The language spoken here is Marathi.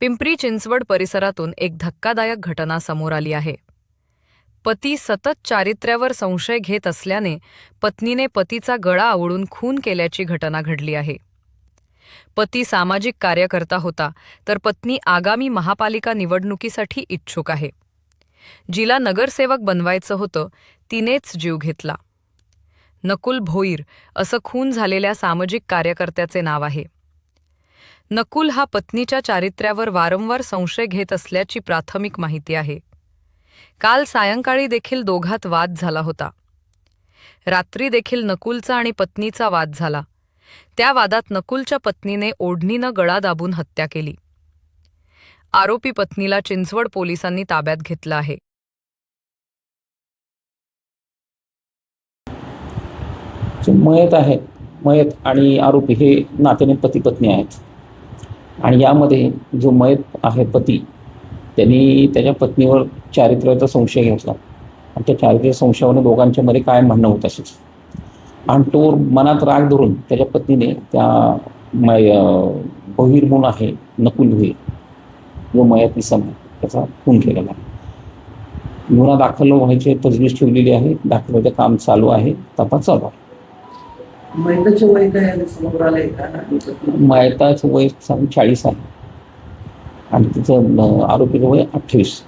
पिंपरी चिंचवड परिसरातून एक धक्कादायक घटना समोर आली आहे. पती सतत चारित्र्यावर संशय घेत असल्याने पत्नीने पतीचा गळा आवडून खून केल्याची घटना घडली आहे. पती सामाजिक कार्यकर्ता होता तर पत्नी आगामी महापालिका निवडणुकीसाठी इच्छुक आहे. जिला नगरसेवक बनवायचं होतं तिनेच जीव घेतला. नकुल भोईर असं खून झालेल्या सामाजिक कार्यकर्त्याचे नाव आहे. नकुल हा पत्नीच्या चारित्र्यावर वारंवार संशय घेत असल्याची प्राथमिक माहिती आहे. काल सायंकाळी देखील दोघात वाद झाला होता. रात्री देखील नकुलचा आणि पत्नीचा वाद झाला. त्या वादात नकुलच्या पत्नीने ओढणीनं गळा दाबून हत्या केली. आरोपी पत्नीला चिंचवड पोलिसांनी ताब्यात घेतलं आहे. मयत आहे मयत आणि आरोपी हे नात्याने पती पत्नी आहेत. आणि यामध्ये जो मयत आहे पती त्यांनी त्याच्या पत्नीवर चारित्र्याचा संशय घेतला. आणि त्या चारित्र्य संशयावरून दोघांच्या मध्ये काय म्हणणं होत असेच आणि तो मनात राग धरून त्याच्या पत्नीने त्या मय बहिर म्हणून आहे नकुल भुईर जो मयात इसम आहे त्याचा खून केलेला आहे. गुन्हा दाखल व्हायची तजवीज ठेवलेली आहे. दाखल काम चालू आहे. तपास चालू आहे. महिन्याचे वय काय समोर आलंय का? वय चाळीस आहे. आणि तिचं आरोपीचं वय अठ्ठावीस.